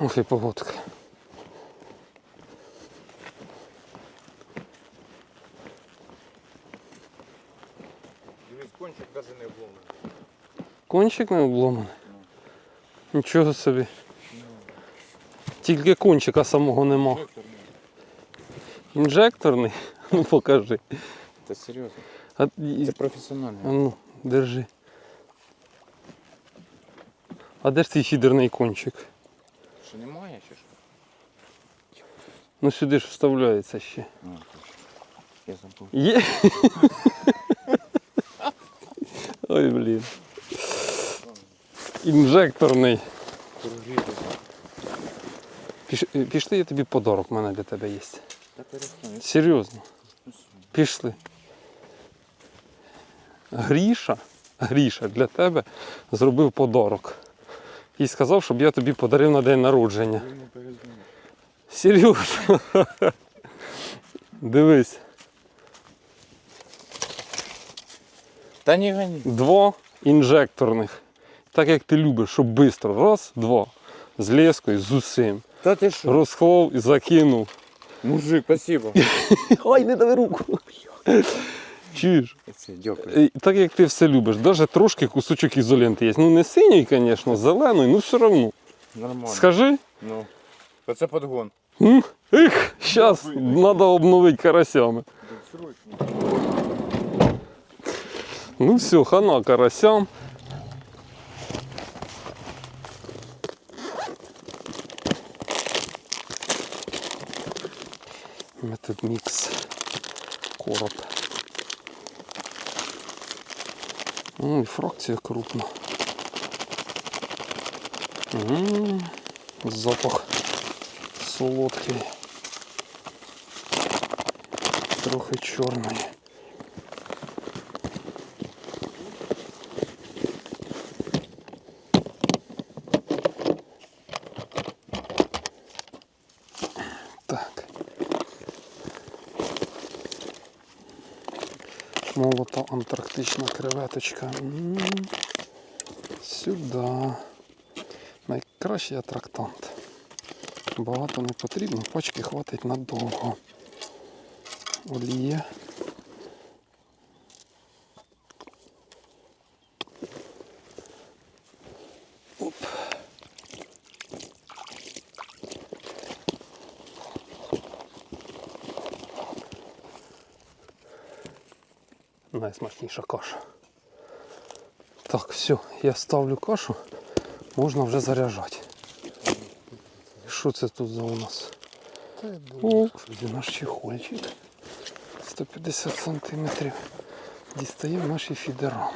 Ох і погодка. Дивись, кончик навіть не обломаний. Кончик не обломаний. Нічого собі. Тільки кончика самого нема. Інжектор, Інжекторний? Ну покажи. Це серйозно. А, Це а ну, держи. А де ж цей фідерний кончик? Що немає чи що? Ну сюди ж вставляється ще. Точно. Я забув. Є. Ой, блін. Інжекторний. Прогріти. Піш, пішли, я тобі подарок в мене для тебе є. Та перестань. Серйозно. Пішли. Гріша, Гріша для тебе зробив подарок. І сказав, щоб я тобі подарив на день народження. Серйозно. Дивись, Та не гони. два інжекторних. Так як ти любиш, щоб швидко. Раз, два. З лескою, з усім. Та ти що? Розхлов і закинув. Мужик, спасибо. Ой, не дави руку. Чуєш? Це дякую. Так як ти все любиш, навіть трошки кусочок ізоленти є. Ну не синій, звісно, зелений, ну все одно. Нормально. Скажи. Ну. Оце подгон. Ех, зараз треба обновити карасями. Ну все, хана карасям. Метод мікс. Короб. Ну і фракція крупна. М, Запах солодкий. Трохи чорний. Так. Антарктична креветочка. Сюди. Найкращий атрактант. Багато не потрібно, пачки хватить надовго. Олія. Найсмачніша каша. Так, все, я ставлю кашу, можна вже заряджати. Що це тут за у нас? О, наш чехольчик. 150 сантиметрів. Дістаємо наші фідера.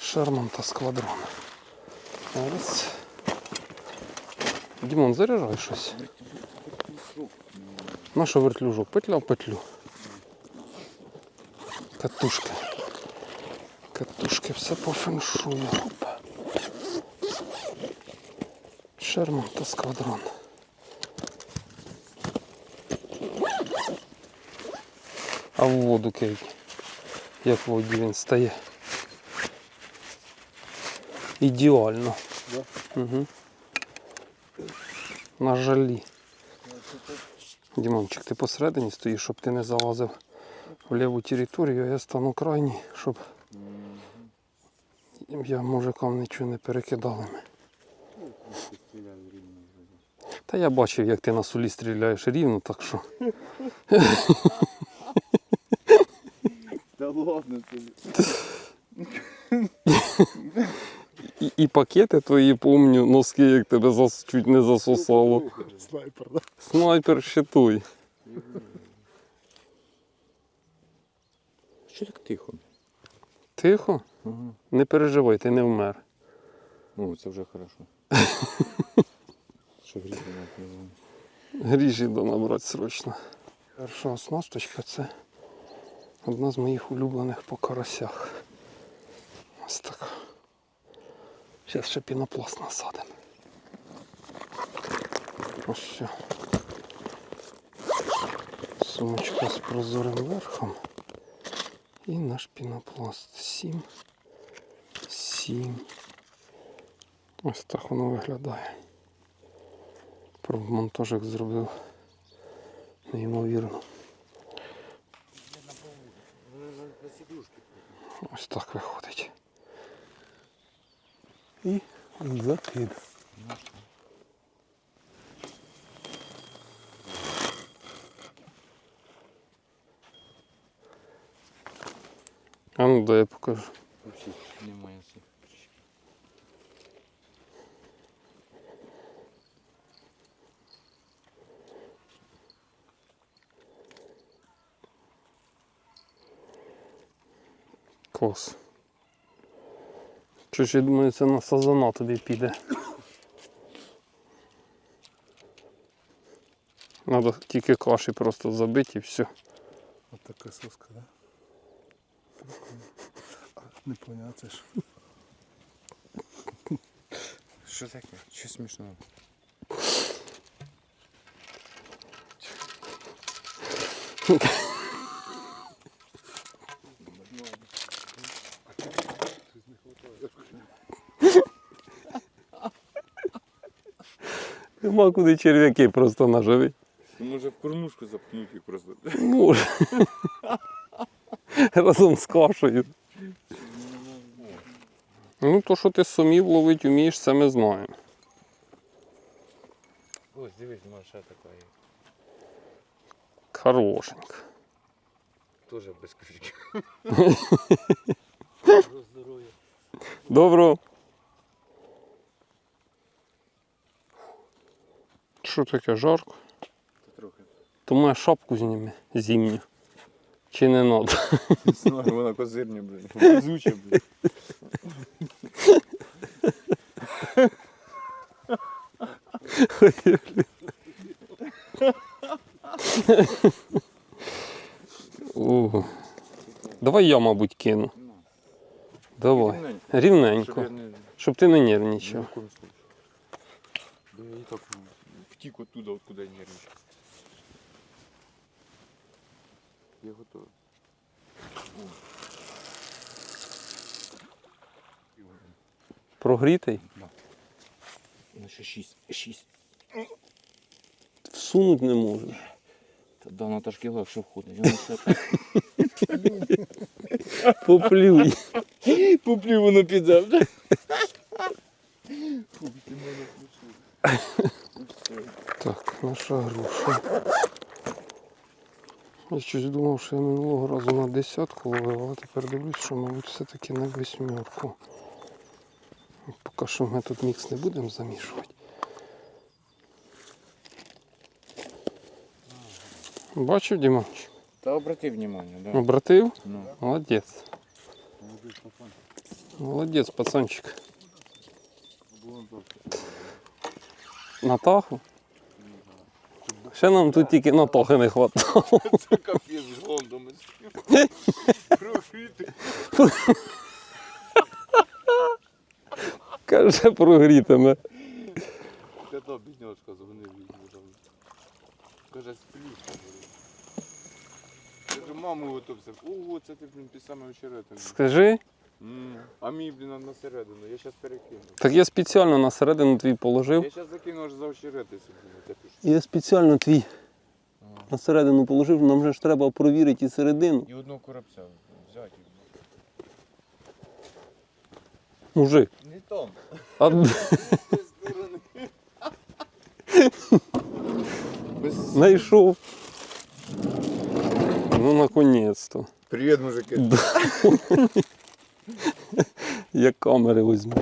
Шерман та сквадрон. Раз. Дімон, заряджай щось. Наша вертлюжок, петля в петлю. Катушки. Катушки, все по феншую. Опа. Шерман та сквадрон. А в воду кейт. Як в воді він стає. Ідеально. Да? Угу. На жалі. Дімончик, ти посередині стоїш, щоб ти не залазив в ліву територію, а я стану крайній, щоб я мужикам нічого не перекидали. Та я бачив, як ти на сулі стріляєш рівно, так що. Та ладно тобі. І, і пакети твої помню, носки, як тебе зас, чуть не засосало. Снайпер, да? Снайпер ще той. Що так тихо? Тихо, Ага. не переживай, ти не вмер. Ну, це вже хорошо. Що гріх не було. Гріжі до набрати срочно. Перша оснасточка це одна з моїх улюблених по карасях. Ось така. Зараз ще пінопласт насадимо. Ось все. Сумочка з прозорим верхом. І наш пінопласт. Сім. Сім. Ось так воно виглядає. Про монтажик зробив неймовірно. Ось так виходить. І закид. А Вообще немає цих. Клас. Чи ж я думаю, це на сазана тобі піде. Надо тільки каші просто забити і все. От така соска, да? Не поняв, це ж. Що таке? Що смішного? Нема куди черв'яки просто наживить. Може в кормушку запнути просто. Може. Разом з кашею. Ну, то, що ти сумів ловити вмієш, це ми знаємо. Ось дивись, Маша така є. Хорошенько. Тоже без крючка. Добро. Що таке жарко? Трохи. То моя шапку зніми зимню. Чи не надо? Снова вона козирня, блін. Везуча. О. Давай я, мабуть, кину. Давай. Рівненько, Щоб ти не нервничав. Да я и так ну, втік оттуда, откуда я нервничаю. Я готовий. Прогрітий? Ну ще 6. 6. Всунуть не можеш. Та да, на трошки легше входить. Воно ще... Поплюй. Поплів воно піде. Так, наша груша. Я щось думав, що я минулого разу на десятку ловив, але тепер дивлюсь, що, мабуть, все-таки на восьмерку. Поки що ми тут мікс не будемо замішувати. Бачив, Дімонч? Та обрати внимание, да. Обратив? Ну. Молодець. Молодець, пацанчик. Натаху? Ще нам тут тільки натахи не хватало. Це капець з гондом. Прохити. Каже, прогрітиме. Та та бідняшка дзвонив їй. Каже, сплю. Каже, маму готовся. Ого, це ти, блін, ти саме очеретом. Скажи, А мій, блін, на середину. Я зараз перекину. так я спеціально на середину твій положив. Я зараз закину аж за очерети собі. Я спеціально твій на середину положив, нам же ж треба провірити і середину. І одного коробця взяти. Мужик. Не там. А... Без... Знайшов. Ну, наконець-то. Привіт, мужики. Я камери візьму.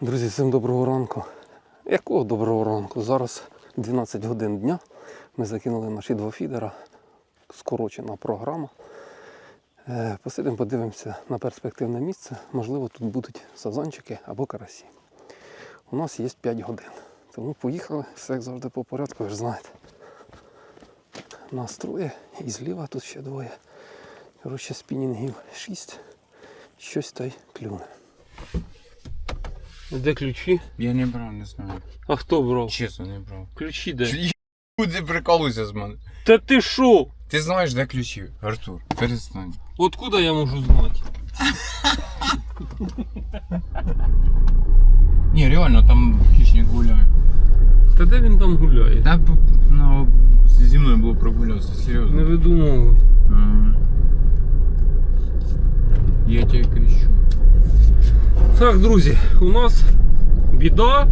Друзі, всім доброго ранку. Якого доброго ранку? Зараз 12 годин дня. Ми закинули наші два фідера. Скорочена програма. Е, Посидимо, подивимося на перспективне місце. Можливо, тут будуть сазанчики або карасі. У нас є 5 годин. Тому поїхали, все як завжди по порядку, ви ж знаєте. Нас троє і зліва тут ще двоє. Коротше, спінінгів 6. Щось та й клюне. Де ключі? Я не брав, не знаю. А хто брав? Чесно, не брав. Ключі де? Ти прикалуйся з мене. Та ти що? Ти знаєш, де ключі, Артур? Перестань. Откуда я можу знати? Ні, реально там хищник гуляє. Та де він там гуляє? Та б- ну, зі мною було прогулятися, серйозно. Не видумовуй. Ага. Я тебе кричу. Так, друзі, у нас біда.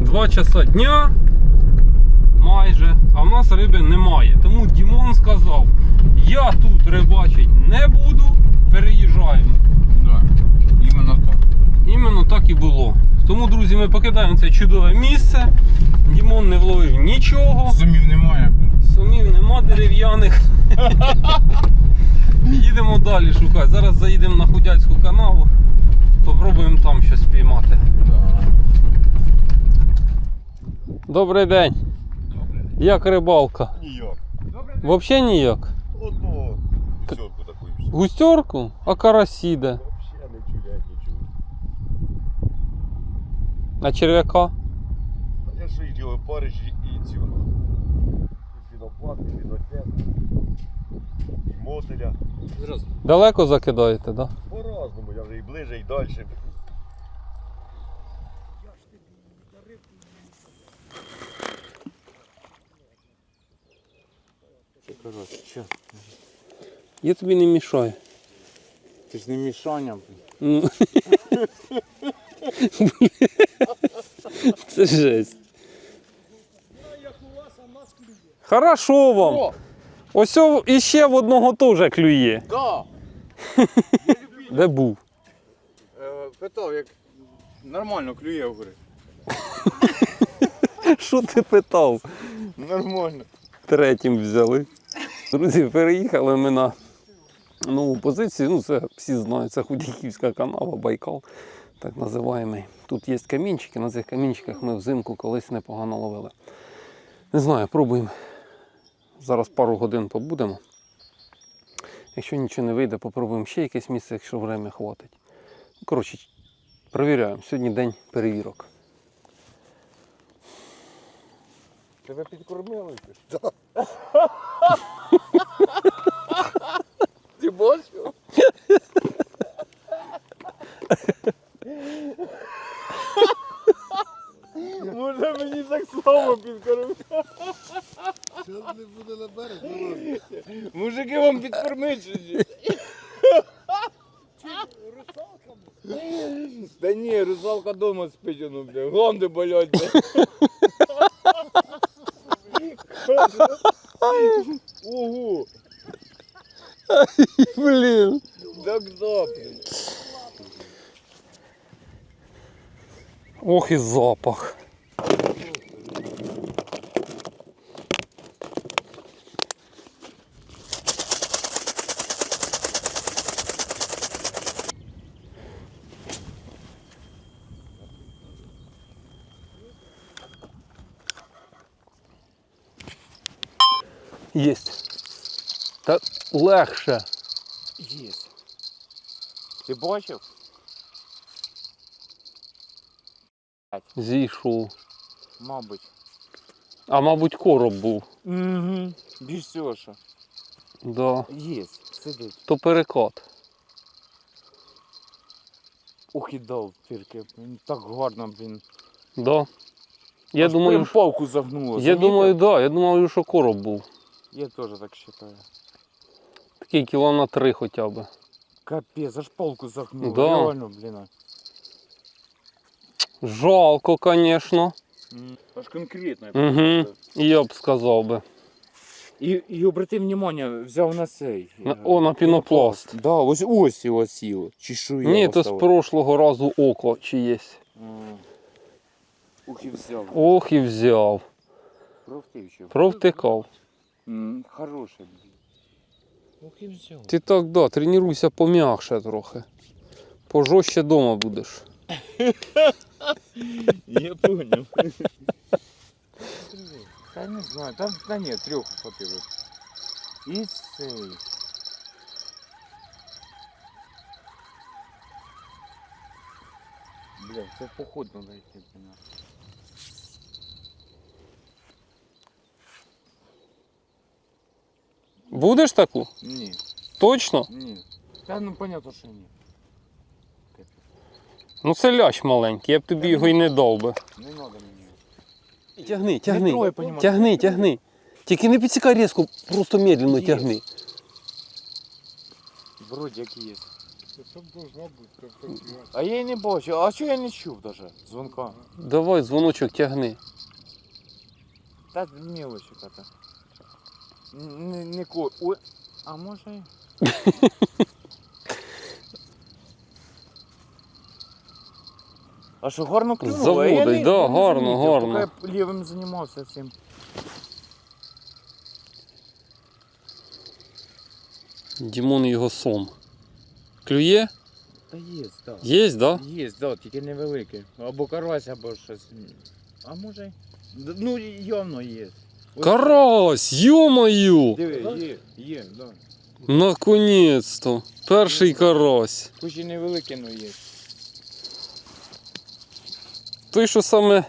Два часа дня майже, а в нас риби немає. Тому Дімон сказав, я тут рибачить не буду, переїжджаємо. Да. Іменно так. Іменно так і було. Тому, друзі, ми покидаємо це чудове місце. Дімон не вловив нічого, Сумів немає. сумів нема дерев'яних. Їдемо далі шукати. Зараз заїдемо на Худяцьку канаву. Попробуємо там щось піймати. Добрий день. Як рибалка? Ніяк. Взагалі ніяк. Одного пісьорку таку. Густерку, а карасі де? Взагалі не чулять нічого. А черв'яка? А я що їх ділаю париж і цю. І фінотет, і мотеля. Далеко закидаєте, да? По-разному, я вже і ближе, і далі. Коротше, що? Я тобі не мішаю. Ти ж не мішання, блін. Ну. Це жесть. Хорошо вам. Ось іще в одного теж клює. Да. Де був? Е, питав, як нормально клює говорить. Що ти питав? Нормально. Третім взяли. Друзі, переїхали ми на нову позицію. Ну, це всі знають, це Худяківська канава, Байкал, так називаємо. Тут є камінчики, на цих камінчиках ми взимку колись непогано ловили. Не знаю, пробуємо. Зараз пару годин побудемо. Якщо нічого не вийде, попробуємо ще якесь місце, якщо время хватить. Коротше, перевіряємо. Сьогодні день перевірок. Тебе підкормили? Ти бачив? Може мені так само підкормили? Зараз не буде на берег вилазити. Мужики вам підкормить щось. Та ні, русалка дома спить, ну, бля, гланди болять, бля. Ого, Блін. так да, блін. Ох і запах. Єсть. Та легше. Є. Ти бачив? Зійшов. Мабуть. А мабуть, короб був. Угу. Більш всього, що. Да. Є, сидить. То перекат. Ох і дав тільки. Він так гарно, блін. Да. Я Аж думаю, прям що- палку загнуло. я замітив? думаю, да. Я думаю, що короб був. Я теж так вважаю. Такий кіло на три хоча б. Капець, аж палку загнуло. Да. Реально, блін. Жалко, звісно. Аж конкретно. Угу. Я б сказав би. І, і обрати внимание, взяв на цей. На- е, о, на пінопласт. Да, ось ось його сіло. Чи що я Ні, то з прошлого разу око чиєсь. М. Ух і взяв. Ох і взяв. Провтивчив. Провтикав. М, Хороший, блін. Ти так, да, тренуйся пом'якше трохи. Пожорстче дома будеш. Я понял. Та не знаю, там, та ні, трьох хватило. І цей. Бля, це поход надо йти, Будеш таку? Ні, Точно? ні. Та ну понятно, що ні. Ну це лящ маленький, я б тобі його і не дав би. Не треба мені. Тягни, тягни. трогай, понімаєш. Тягни, тягни. Тільки не підсікай різко, просто медленно Є. тягни. Вроді як є. Це должна бути, там. А я й не бачу. А чого я не чув даже дзвонка? Давай дзвоночок тягни. Та мелочі така. Не, не ко... Ой. А може. А що гарно клюнуло? Заводить, да, гарно, гарно. поки я лівим займався цим. Дімон і його сом. Клює? Та є, так. Є, да? Є, да, тільки невеликий. Або карась, або щось. А може. й- Ну, явно є. Карась! Диви, є, є, да. Наконець-то. Перший карась. Хоч і невеликий, але є. Той, що саме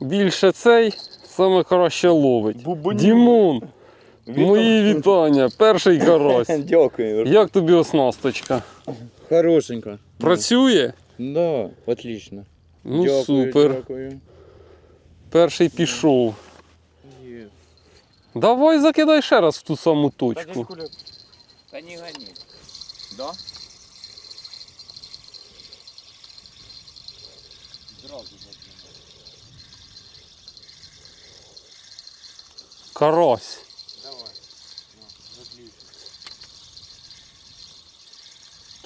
більше цей, саме краще ловить. Дімон, мої вітання. Перший карась. Дякую. Як тобі оснасточка? Хорошенько. Працює? Да, отлично. Ну дякую, супер. Дякую. Перший пішов. Давай закидай ще раз в ту саму точку. Та не гони. Да? Карась. Давай. Ну.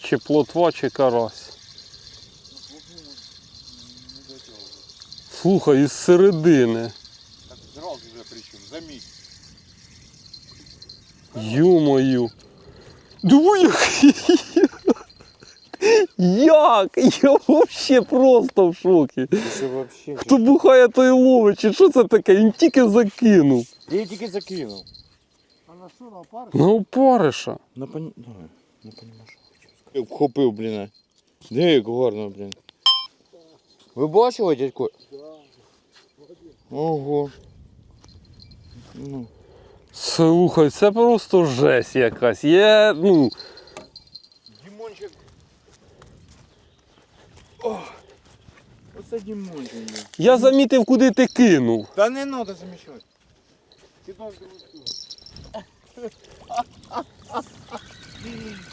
Чи плотва, чи карась. Слухай, із середини. Так зразу вже причому, заміть. Ю-мою. Диви, який. Як? Я вообще просто в шокі. Ти що вообще? Хто бухає, той ловить. Чи що це таке? Він тільки закинув. Я її тільки закинув. А на що на парк? На опариша. На пані... Давай, на понімаєш, що хочу сказати. Вхопив, блін. Де як гарно, блін. Ви бачили, дядько? Ого. Ну. Слухай, це просто жесть якась. Я, ну, Дімончик. О, оце Дімончик. я замітив, куди ти кинув. Та не треба замічати.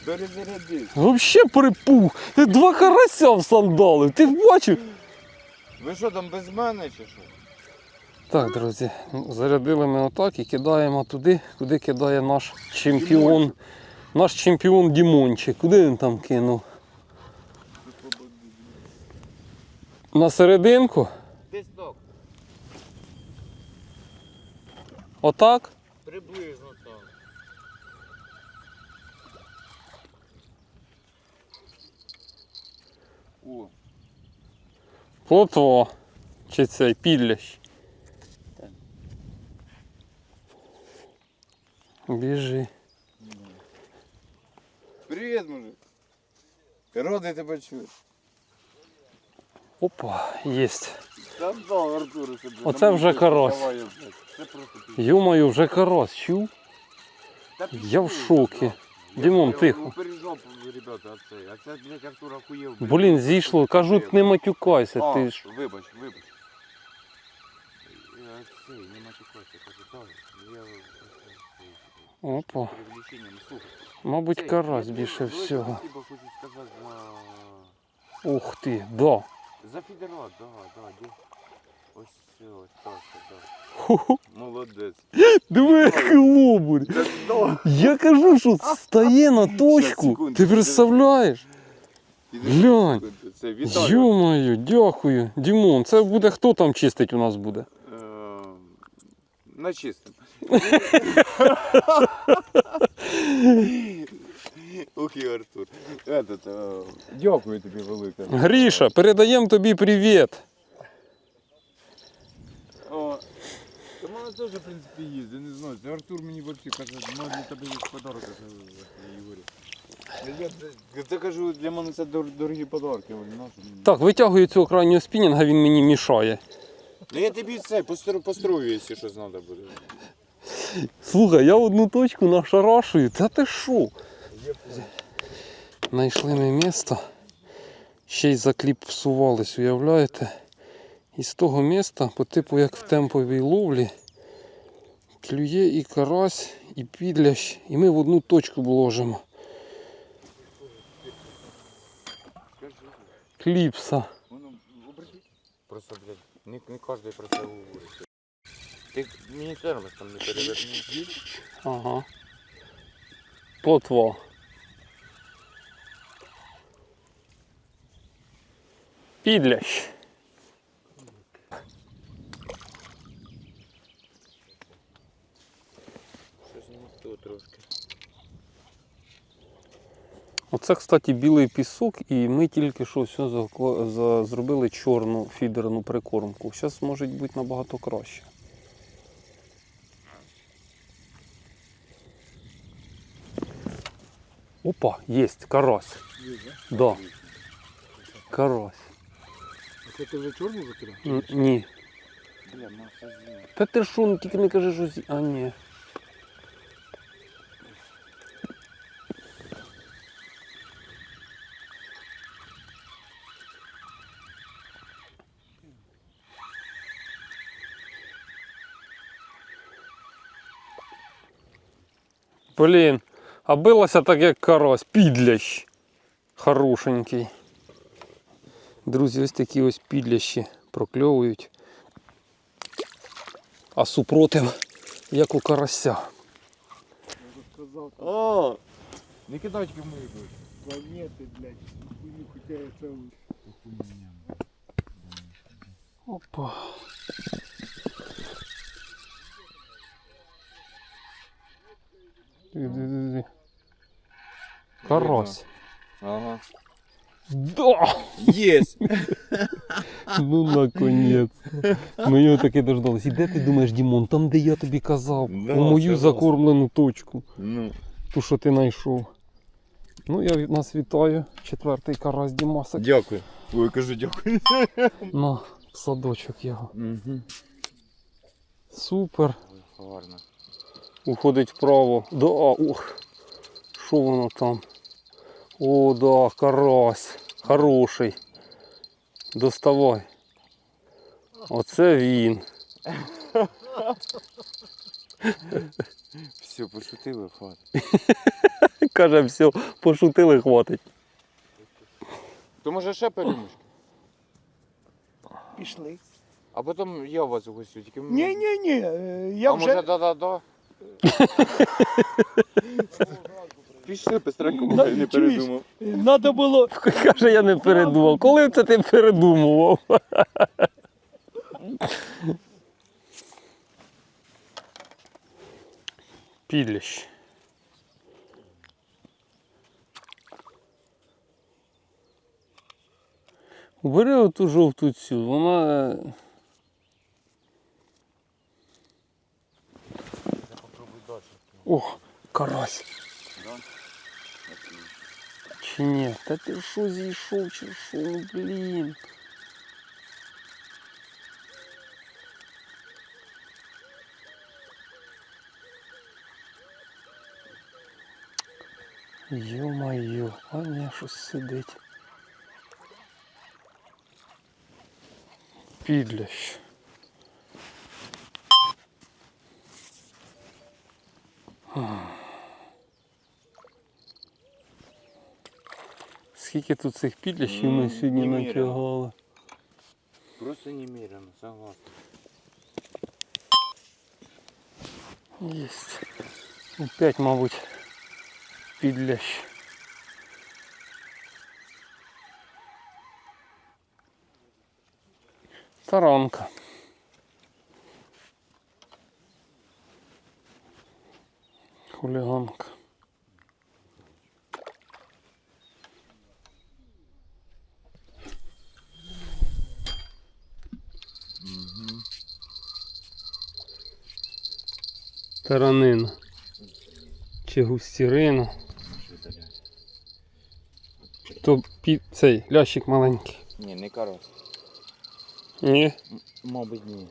Перезарядись. Вообще припух. Ти два карася всандалив. Ти бачив? Ви що там без мене чи що? Так, друзі, зарядили ми отак і кидаємо туди, куди кидає наш чемпіон. Наш чемпіон Дімончик. Куди він там кинув? На серединку? Десь так. Отак? Приблизно так. О, Плотво. Чи цей підлящ. Біжи. Привіт, мужик. Радий тебе чути. Опа, єсть. та да, Артур, це, блін, Оце вже карась. давай, блядь. Це просто пі- Йомаю, вже карась, чув? Та Я в шокі. да. Дімон, Я тихо. Ребята, а це. А це, блядь, Артур охуєв. блядь. Блін, зійшло. Кажуть, не матюкайся. А, Ти ж. вибач, вибач. Я цей, не матюкайся, кажу, так. Я Опа. Мабуть, карась більше всього. Ух ти, да. За федерат, да, да. Ось ось так, да. Молодець. Диви, який. Я кажу, що стає на точку. Ти представляєш? Глянь. Йомаю, дякую. Дімон, це буде хто там чистить у нас буде? Е, І Артур. Этот, е, Дякую тобі велике. Гріша, передаємо тобі привіт. о, Та мене теж, в принципі, я не знаю. Це Артур мені взагалі каже, ну для тебе є подарок, каже, Ігорі. Я, я, я кажу, для мене це дор- дорогі подарки. Говорю, «На? Так, витягую цього крайнього спінінга, він мені мішає. Ну я тобі це построю, построю, якщо щось треба буде. Слухай, я одну точку нашарашую. Та ти що? Знайшли ми місто. Ще й закліпсувались, уявляєте? І з того міста, по типу як в темповій ловлі, клює і карась, і підлящ, і ми в одну точку вложимо. Кліпса. Просто, блядь, не кожен про це говорить. Ти мені термос там не переверни. Ага. Плотва. Підлящ. Щось не то трошки. Оце, кстати, білий пісок, і ми тільки що все зробили чорну фідерну прикормку. Зараз може бути набагато краще. Опа, есть, карась. Да. Карась. А це ти вже чорну закидав? Н- Ні. Бля, маса зі. Та ти що, ну тільки не кажи, що зі... А, ні. Блін, А билося так, як карась, підлящ. Хорошенький. Друзі, ось такі ось підлящі прокльовують. А супротив, як у карася. О! Не кидайте душу. планети, блядь, хоча я це... Опа. Диви-диви-диви. Карась. Ага. Да! Єс! Ну наконець. Ми його таки дождались. І де ти думаєш, Дімон? Там, де я тобі казав, Да, у мою согласен. закормлену точку, Ну. ту, що ти знайшов. Ну, я від нас вітаю. Четвертий карась Дімасик. Дякую. Ой, кажу дякую. На в садочок його. Угу. Супер. Гарно. Уходить вправо. Да, ух. Що воно там? О, да, карась. Хороший. Доставай. Оце він. Все, пошутили, фат. Каже, все, пошутили, хватить. То може ще перемішки? Пішли. А потім я вас угостю, тільки Ні, ні, ні, е, я а вже... може да-да-да? Пішли, я не передумав. Надо було... Каже, я не передумав. Коли це ти передумував? Підліщ. Бери оту жовту цю, вона. е. Ох, карась. Чи ні? Та ти що зійшов, чи що? Ну блін. Йо-моє, а ні, щось сидить. Підлящ. Скільки тут цих підлящів ми М, сьогодні натягали? Просто немерено, согласен. Єсть. Опять, мабуть, підлящ. Таранка. Хуліганка. Таранина. Чи густірина. То пі... цей лящик маленький. Ні, не карась. Ні. Мабуть, ні.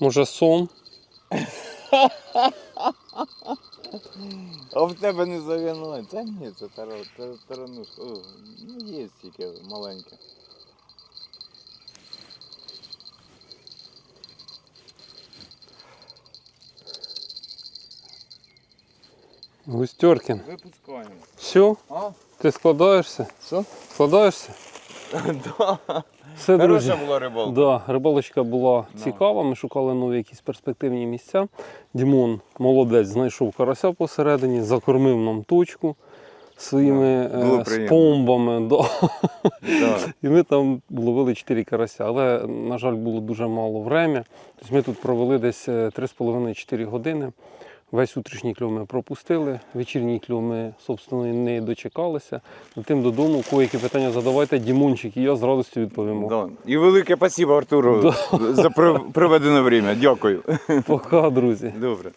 Може сом? А в тебе не загинає. Та ні, це таранушка. Ну, є тільки маленьке. Густьоркін. Випускаємо. Все? А? Ти складаєшся? Що? Складаєшся? Да. Все, друзі. Хороша була рибалка. Да, рибалочка була Да. цікава. Ми шукали нові якісь перспективні місця. Дімон молодець знайшов карася посередині, закормив нам точку своїми Да, було е, приємно. спомбами. Да. Да. І ми там ловили 4 карася, але, на жаль, було дуже мало времени. Тобто ми тут провели десь е, 3,5-4 години. Весь утрішній кльов ми пропустили, вечірній кльов ми, собственно, не дочекалися. Тим додому, кое-які питання задавайте, Дімончик і я з радістю відповімо. Да. І велике спасибо Артуру за пров- проведене время. Дякую. Пока, друзі. Добре.